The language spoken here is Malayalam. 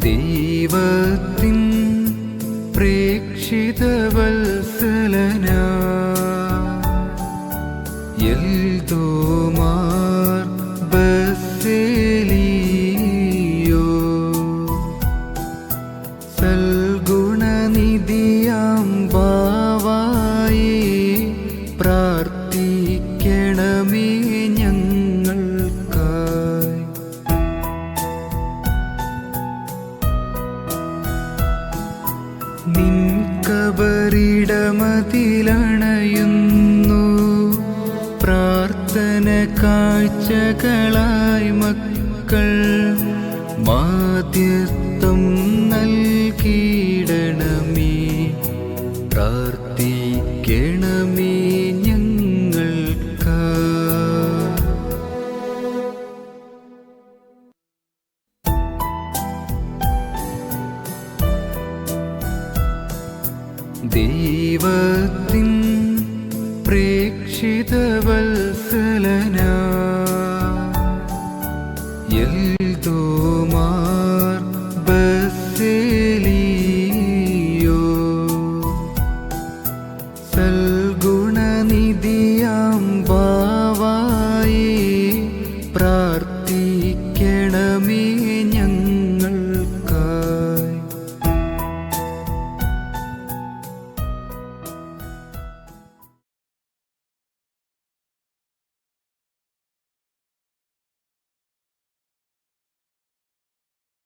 ദൈവത്തിൻ പ്രേക്ഷിത വത്സലന എൽദോമാർ ബസേലിയോ സൽഗുണനിധിയാം ബാവായി പ്രാർത്ഥിക്കണമേ. നിൻ പ്രാർത്ഥന കാഴ്ചകളായി മക്കൾ മാധ്യസ്ഥം നൽകിയിടണമേ. പ്രാർത്ഥിക്കണമേ. ദൈവത്തിൻ പ്രേക്ഷിതവത്സലന എൽദോമാർ ബസേലിയോ സൽഗുണനിധിയാം വാ